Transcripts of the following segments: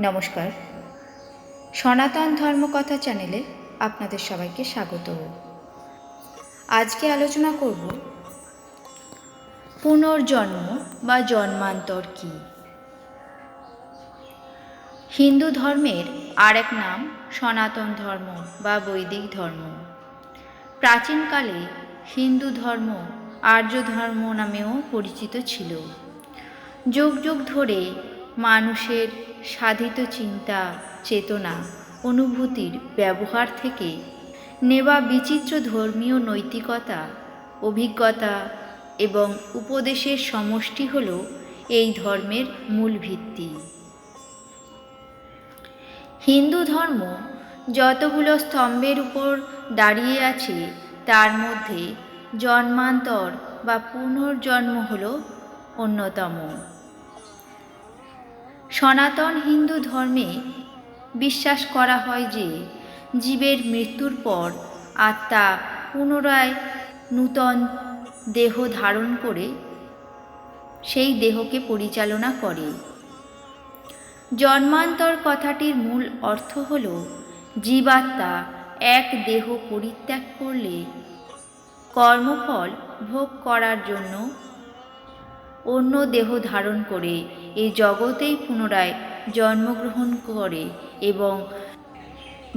নমস্কার। সনাতন ধর্মকথা চ্যানেলে আপনাদের সবাইকে স্বাগত। আজকে আলোচনা করব, পুনর্জন্ম বা জন্মান্তর কী? হিন্দু ধর্মের আরেক নাম সনাতন ধর্ম বা বৈদিক ধর্ম। প্রাচীনকালে হিন্দু ধর্ম আর্য ধর্ম নামেও পরিচিত ছিল। যুগ যুগ ধরে মানুষের সাধিত চিন্তা, চেতনা, অনুভূতির ব্যবহার থেকে নেওয়া বিচিত্র ধর্মীয় নৈতিকতা, অভিজ্ঞতা এবং উপদেশের সমষ্টি হল এই ধর্মের মূল ভিত্তি। হিন্দু ধর্ম যতগুলো স্তম্ভের উপর দাঁড়িয়ে আছে, তার মধ্যে জন্মান্তর বা পুনর্জন্ম হল অন্যতম। সনাতন হিন্দু ধর্মে বিশ্বাস করা হয় যে জীবের মৃত্যুর পর আত্মা পুনরায় নূতন দেহ ধারণ করে সেই দেহকে পরিচালনা করে। জন্মান্তর কথাটির মূল অর্থ হল জীবাত্মা এক দেহ পরিত্যাগ করলে কর্মফল ভোগ করার জন্য অন্য দেহ ধারণ করে এই জগতেই পুনরায় জন্মগ্রহণ করে এবং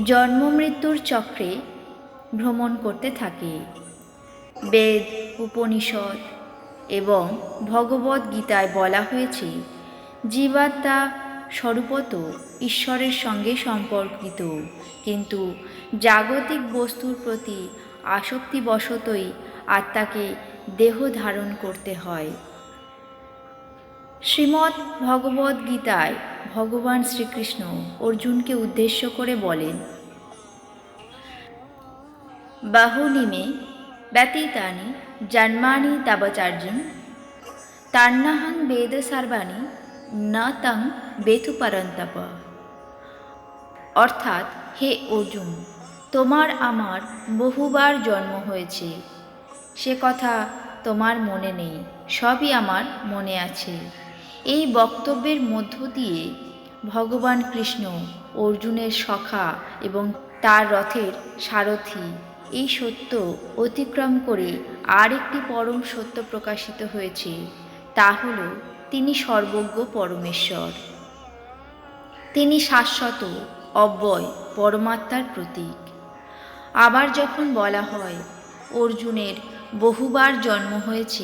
জন্ম মৃত্যুর চক্রে ভ্রমণ করতে থাকে। বেদ, উপনিষদ এবং ভগবদ গীতায় বলা হয়েছে, জীবাত্মা স্বরূপত ঈশ্বরের সঙ্গে সম্পর্কিত, কিন্তু জাগতিক বস্তুর প্রতি আসক্তিবশতই আত্মাকে দেহ ধারণ করতে হয়। শ্রীমৎ ভগবদ গীতায় ভগবান শ্রীকৃষ্ণ অর্জুনকে উদ্দেশ্য করে বলেন, বাহুনি মে ব্যতীতানি জন্মানি তাবচার্যন তান্নাহং বেদ সর্বাণী না তং বেতু পরন্তপ। অর্থাৎ, হে অর্জুন, তোমার আমার বহুবার জন্ম হয়েছে। সে কথা তোমার মনে নেই, সবই আমার মনে আছে। এই বক্তব্যের মধ্য দিয়ে ভগবান কৃষ্ণ, অর্জুনের সখা এবং তার রথের সারথি এই সত্য অতিক্রম করে আর একটি পরম সত্য প্রকাশিত হয়েছে, তা হল তিনি সর্বজ্ঞ পরমেশ্বর। তিনি শাশ্বত, অব্যয় পরমাত্মার প্রতীক। আবার যখন বলা হয় অর্জুনের বহুবার জন্ম হয়েছে,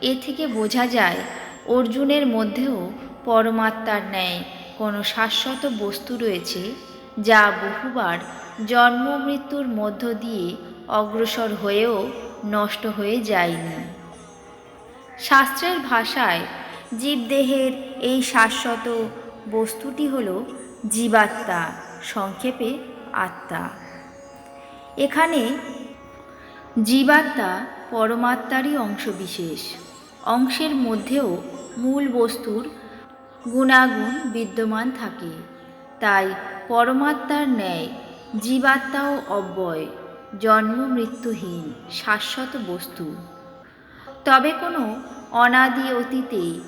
এ থেকে বোঝা যায় অর্জুনের মধ্যেও পরমাত্মার ন্যায় কোনো শাশ্বত বস্তু রয়েছে, যা বহুবার জন্ম মৃত্যুর মধ্য দিয়ে অগ্রসর হয়েও নষ্ট হয়ে যায়নি। শাস্ত্রের ভাষায় জীবদেহের এই শাশ্বত বস্তুটি হল জীবাত্মা, সংক্ষেপে আত্মা। এখানে জীবাত্মা পরমাত্মারই অংশবিশেষ। অংশের মধ্যেও মূল বস্তুর গুণাগুণ বিদ্যমান থাকে। তাই পরমাত্মার ন্যায়, জীবাত্মাও অব্যয়, জন্ম মৃত্যুহীন, শাশ্বত বস্তু। তবে কোনো অনাদি অতীতে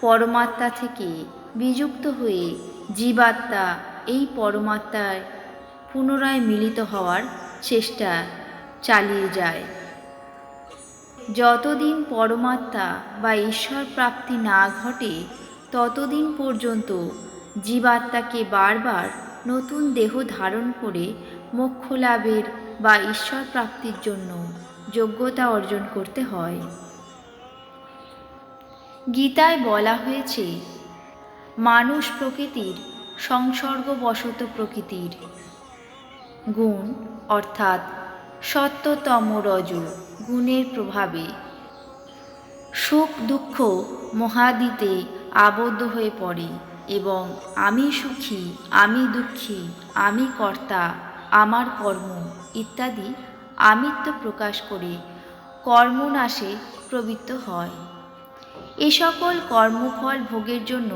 পরমাত্মা থেকে বিযুক্ত হয়ে জীবাত্মা এই পরমাত্মায় পুনরায় মিলিত হওয়ার চেষ্টা চালিয়ে যায়। যতদিন পরমাত্মা বা ঈশ্বর প্রাপ্তি না ঘটে, ততদিন পর্যন্ত জীবাত্মাকে বারবার নতুন দেহ ধারণ করে মোক্ষ লাভের বা ঈশ্বর প্রাপ্তির জন্য যোগ্যতা অর্জন করতে হয়। গীতায় বলা হয়েছে, মানুষ প্রকৃতির সংসর্গবশত প্রকৃতির গুণ, অর্থাৎ সত্যতম রজ। গুণের প্রভাবে। সুখ দুঃখ মহাদিতে আবদ্ধ হয়ে পড়ে এবং আমি সুখী, আমি দুঃখী, আমি কর্তা, আমার কর্ম ইত্যাদি আমিত্ব প্রকাশ করে কর্মনাশে প্রবৃত্ত হয়। এ সকল কর্মফল ভোগের জন্য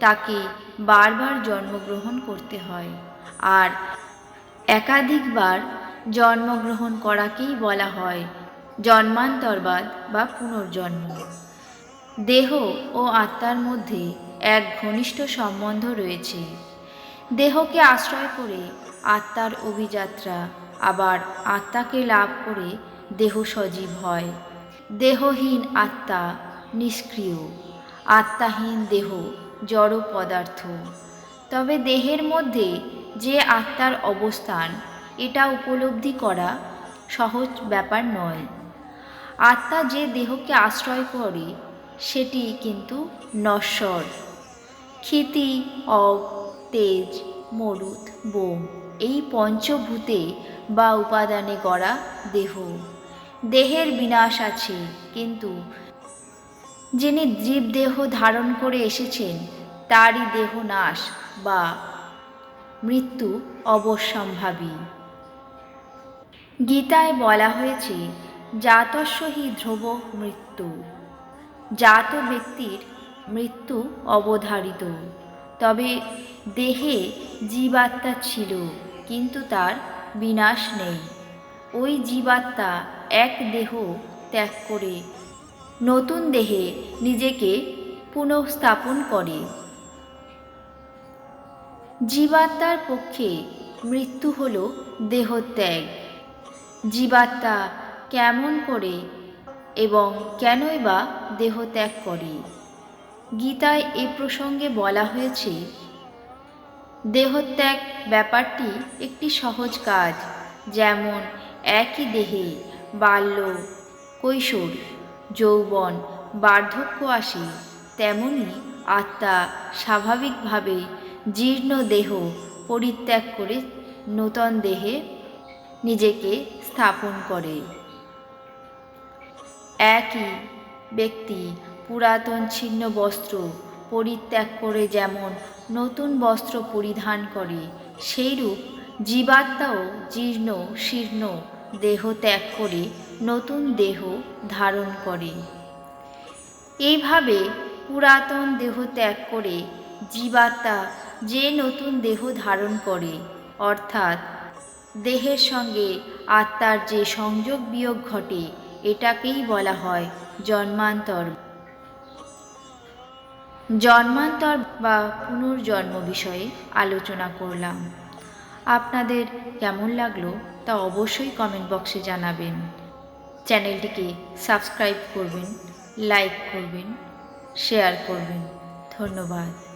তাকে বারবার জন্মগ্রহণ করতে হয় আর একাধিকবার জন্মগ্রহণ করাকেই বলা হয় জন্মান্তরবাদ বা পুনর্জন্ম। দেহ ও আত্মার মধ্যে এক ঘনিষ্ঠ সম্বন্ধ রয়েছে। দেহকে আশ্রয় করে আত্মার অভিযাত্রা, আবার আত্মাকে লাভ করে দেহ সজীব হয়। দেহহীন আত্মা নিষ্ক্রিয়, আত্মাহীন দেহ জড় পদার্থ। তবে দেহের মধ্যে যে আত্মার অবস্থান, এটা উপলব্ধি করা সহজ ব্যাপার নয়। আত্মা যে দেহকে আশ্রয় করে, সেটি কিন্তু নশ্বর। ক্ষিতি অব তেজ মরুত বোম, এই পঞ্চভূতে বা উপাদানে গড়া দেহ। দেহের বিনাশ আছে, কিন্তু যিনি জীবদেহ ধারণ করে এসেছেন, তারই দেহ নাশ বা মৃত্যু অবশ্যম্ভাবী। গীতায় বলা হয়েছে জাতস্য ধ্রুব মৃত্যু। জাত ব্যক্তির মৃত্যু অবধারিত। তবে দেহে জীবাত্মা ছিল, কিন্তু তার বিনাশ নেই। ওই জীবাত্মা এক দেহ ত্যাগ করে নতুন দেহে নিজেকে পুনঃস্থাপন করে। জীবাত্মার পক্ষে মৃত্যু হল দেহত্যাগ। জীবাত্মা কেমন করে এবং কেনই বা দেহ ত্যাগ করে? গীতায় এ প্রসঙ্গে বলা হয়েছে দেহত্যাগ ব্যাপারটি একটি সহজ কাজ, যেমন একই দেহে বাল্য, কৈশোর, যৌবন, বার্ধক্য আসে, তেমনি আত্মা স্বাভাবিকভাবে জীর্ণ দেহ পরিত্যাগ করে নূতন দেহে নিজেকে স্থাপন করে। একই ব্যক্তি পুরাতন ছিন্ন বস্ত্র পরিত্যাগ করে যেমন নতুন বস্ত্র পরিধান করে, সেইরূপ জীবাত্মাও জীর্ণ শীর্ণ দেহ ত্যাগ করে নতুন দেহ ধারণ করে। এইভাবে পুরাতন দেহ ত্যাগ করে জীবাত্মা যে নতুন দেহ ধারণ করে, অর্থাৎ দেহের সঙ্গে আত্মার যে সংযোগ বিয়োগ ঘটে এটাকেই বলা হয় জন্মান্তর। জন্মান্তর বা পুনর্জন্ম বিষয়ে আলোচনা করলাম। আপনাদের কেমন লাগল তা অবশ্যই কমেন্ট বক্সে জানাবেন। চ্যানেলটিকে সাবস্ক্রাইব করবেন লাইক করবেন শেয়ার করবেন। ধন্যবাদ।